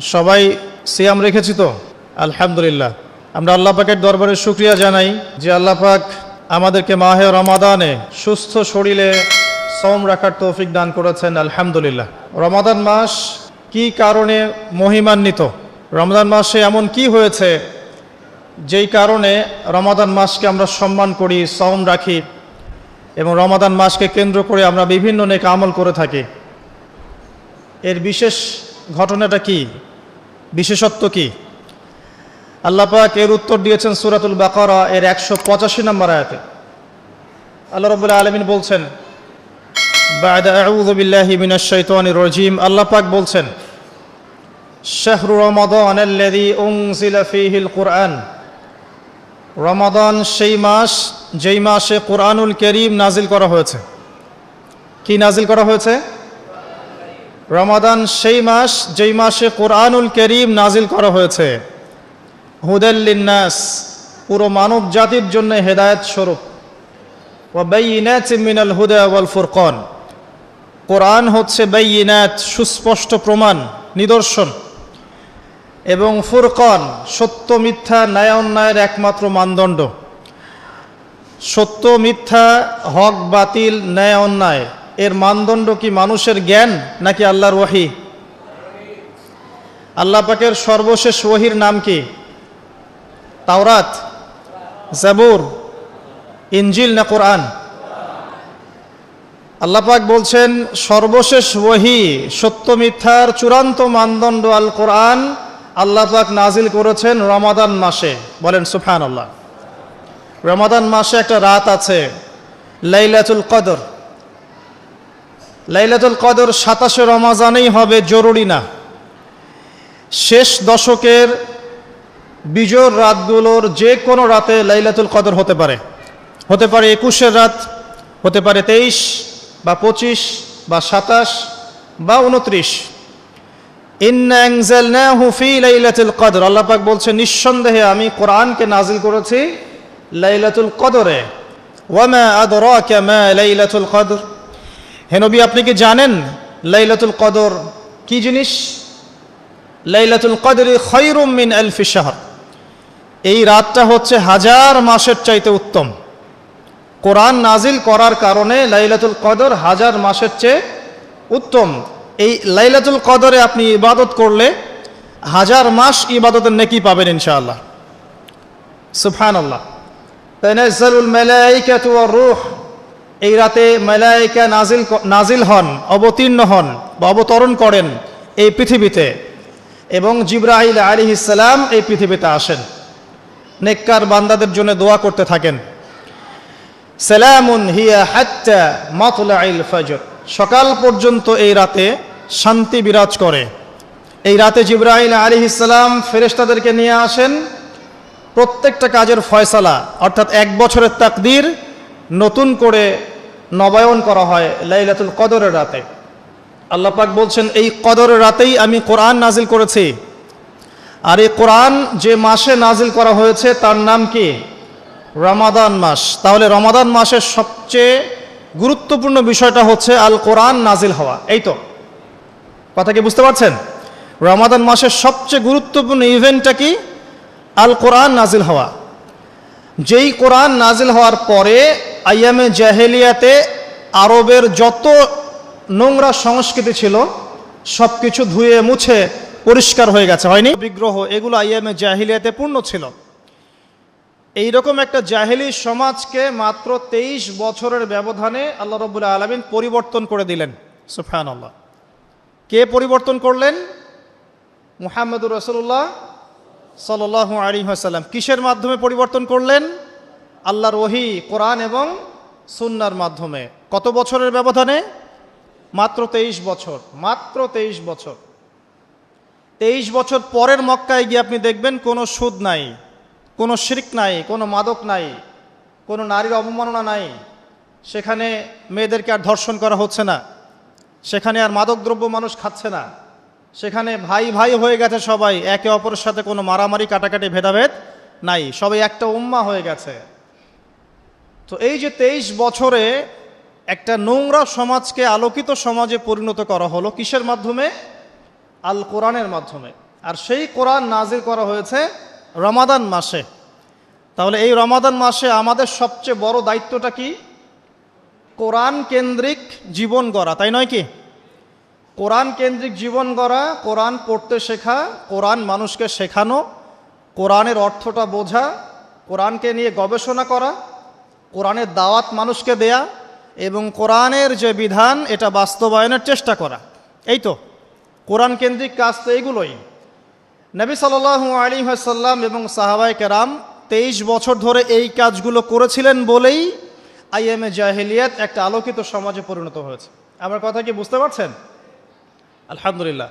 সবাই সিয়াম রেখেছি তো? আলহামদুলিল্লাহ। আমরা আল্লাহ পাকের দরবারে শুক্রিয়া জানাই যে আল্লাহ পাক আমাদেরকে মাহে রমাদানে সুস্থ শরীরে সম রাখার তৌফিক দান করেছেন, আলহামদুলিল্লাহ। রমাদান মাস কি কারণে মহিমান্বিত? রমাদান মাসে এমন কি হয়েছে যেই কারণে রমাদান মাসকে আমরা সম্মান করি সম রাখি এবং রমাদান মাসকে কেন্দ্র করে আমরা বিভিন্ন নেক আমল করে থাকি? এর বিশেষ ঘটনাটা কি? বিশেষত্ব কি? আল্লাহ পাক এর উত্তর দিয়েছেন সুরাতুল বাকারা এর একশো পঁচাশি নম্বর আয়াতে। আল্লাহ রবুল্লাহ আলমিন বলছেন রাজিম। আল্লাহ পাক বলছেন, শাহরু রমাদান কুরআন। রমাদান সেই মাস, যেই মাসে কোরআনুল করিম নাজিল করা হয়েছে। কি নাজিল করা হয়েছে? রমাদান সেই মাস যেই মাসে কোরআনুল করিম নাজিল করা হয়েছে। হুদাল্লিন্নাস পুরো মানব জাতির জন্য হেদায়ত স্বরূপ। মিনাল হুদা ফুরকন। কোরআন হচ্ছে বাইনাত, সুস্পষ্ট প্রমাণ, নিদর্শন। এবং ফুরকন, সত্য, মিথ্যা, ন্যায়, অন্যায়ের একমাত্র মানদণ্ড। সত্য, মিথ্যা, হক, বাতিল, ন্যায়, অন্যায়। এর মানদণ্ড কি মানুষের জ্ঞান নাকি আল্লাহর ওয়াহি আল্লাহ পাকের সর্বশেষ ওহির নাম কি? তাওরাত, জাবুর ইঞ্জিল না কোরআন? আল্লাহ পাক বলছেন, সর্বশেষ ওহি, সত্য মিথ্যার চূড়ান্ত মানদণ্ড আল কোরআন আল্লাহ পাক নাজিল করেছেন রমাদান মাসে। বলেন সুফান আল্লাহ রমাদান মাসে একটা রাত আছে, লাইলাতুল কদর। লাইলাতুল কদর সাতাশে রমাজানেই হবে, জরুরি না। শেষ দশকের বিজোর রাতগুলোর যে কোনো রাতে লাইলাতুল কদর হতে পারে। হতে পারে একুশের রাত, হতে পারে তেইশ বা পঁচিশ বা সাতাশ বা উনত্রিশ কদর। আল্লাহ পাক বলছে, নিঃসন্দেহে আমি কোরআনকে নাজিল করেছি লাইলাতুল কদরে। ওয়ামা আদরাকা মা লাইলাতুল কদর। হে নবী, আপনি কি জানেন লাইলাতুল কদর কি জিনিস? লাইলাতুল কদর খৈরুম মিন আলফি শাহর। এই রাতটা হচ্ছে হাজার মাসের চাইতে উত্তম। কোরআন নাজিল করার কারণে লাইলাতুল কদর হাজার মাসের চেয়ে উত্তম। এই লাইলাতুল কদরে আপনি ইবাদত করলে হাজার মাস ইবাদতের নেকি পাবেন ইনশাআল্লাহ। সুফান আল্লাহ ওয়ার রূহ। এই রাতে মালাইকা নাজিল নাজিল হন, অবতীর্ণ হন বা অবতরণ করেন এই পৃথিবীতে এবং জিব্রাহিল আলাইহিস সালাম এই পৃথিবীতে আসেন। নেককার বান্দাদের জন্য দোয়া করতে থাকেন। সালামুন হিয়া হাত্তা মাতলাইল ফজর। সকাল পর্যন্ত এই রাতে শান্তি বিরাজ করে। এই রাতে জিব্রাহিল আলী ইসলাম ফেরেস্তাদেরকে নিয়ে আসেন। প্রত্যেকটা কাজের ফয়সালা, অর্থাৎ এক বছরের তাকদির নতুন করে নবায়ন করা হয় লাইলাতুল কদরের রাতে। আল্লাহ পাক বলছেন, এই কদরের রাতেই আমি কোরআন নাজিল করেছি। আর এই কোরআন যে মাসে নাজিল করা হয়েছে, তার নাম কি? রমাদান মাস। তাহলে রমাদান মাসের সবচেয়ে গুরুত্বপূর্ণ বিষয়টা হচ্ছে আল কোরআন নাজিল হওয়া। এই তো। কথা কি বুঝতে পারছেন? রমাদান মাসের সবচেয়ে গুরুত্বপূর্ণ ইভেন্টটা কি? আল কোরআন নাজিল হওয়া। যেই কোরআন নাজিল হওয়ার পরে আইয়ামে জাহেলিয়াতে আরবের যত নোংরা সংস্কৃতি ছিল সব কিছু ধুয়ে মুছে পরিষ্কার হয়ে গেছে, হয়নি? বিগ্রহ এগুলো আইয়ামে জাহিলিয়াতে পূর্ণ ছিল। এইরকম একটা জাহেলি সমাজকে মাত্র তেইশ বছরের ব্যবধানে আল্লাহ রবুল্লাহ আলমিন পরিবর্তন করে দিলেন। সুফান আল্লাহ কে পরিবর্তন করলেন? মুহাম্মদুর রসুল্লাহ সাল আলী হাসাল্লাম কিসের মাধ্যমে পরিবর্তন করলেন? আল্লাহর ওহি, কোরআন এবং সুন্নার মাধ্যমে। কত বছরের ব্যবধানে? মাত্র তেইশ বছর, মাত্র তেইশ বছর। তেইশ বছর পরের মক্কায় গিয়ে আপনি দেখবেন কোনো সুদ নাই, কোনো শিরিক নাই, কোনো মাদক নাই, কোনো নারীর অবমাননা নাই। সেখানে মেয়েদেরকে আর ধর্ষণ করা হচ্ছে না। সেখানে আর মাদকদ্রব্য মানুষ খাচ্ছে না। সেখানে ভাই ভাই হয়ে গেছে সবাই, একে অপরের সাথে কোনো মারামারি, কাটাকাটি, ভেদাভেদ নাই। সবাই একটা উম্মা হয়ে গেছে। তো এই যে তেইশ বছরে একটা নোংরা সমাজকে আলোকিত সমাজে পরিণত করা হলো কিসের মাধ্যমে? আল কোরআনের মাধ্যমে। আর সেই কোরআন নাজির করা হয়েছে রমাদান মাসে। তাহলে এই রমাদান মাসে আমাদের সবচেয়ে বড় দায়িত্বটা কি? কোরআন কেন্দ্রিক জীবন গড়া, তাই নয় কি? কোরআন কেন্দ্রিক জীবন গড়া, কোরআন পড়তে শেখা, কোরআন মানুষকে শেখানো, কোরআনের অর্থটা বোঝা, কোরআনকে নিয়ে গবেষণা করা কোরআনের দাওয়াত মানুষকে দেয়া এবং কোরআনের যে বিধান, এটা বাস্তবায়নের চেষ্টা করা। এই তো, কোরআন কেন্দ্রিক কাজ তো এগুলোই। নবী সাল্লু আলী সাল্লাম এবং সাহাবাই কেরাম তেইশ বছর ধরে এই কাজগুলো করেছিলেন বলেই আইএমএ জাহিলিয়াত একটা আলোকিত সমাজে পরিণত হয়েছে। আমার কথা কি বুঝতে পারছেন? আলহামদুলিল্লাহ।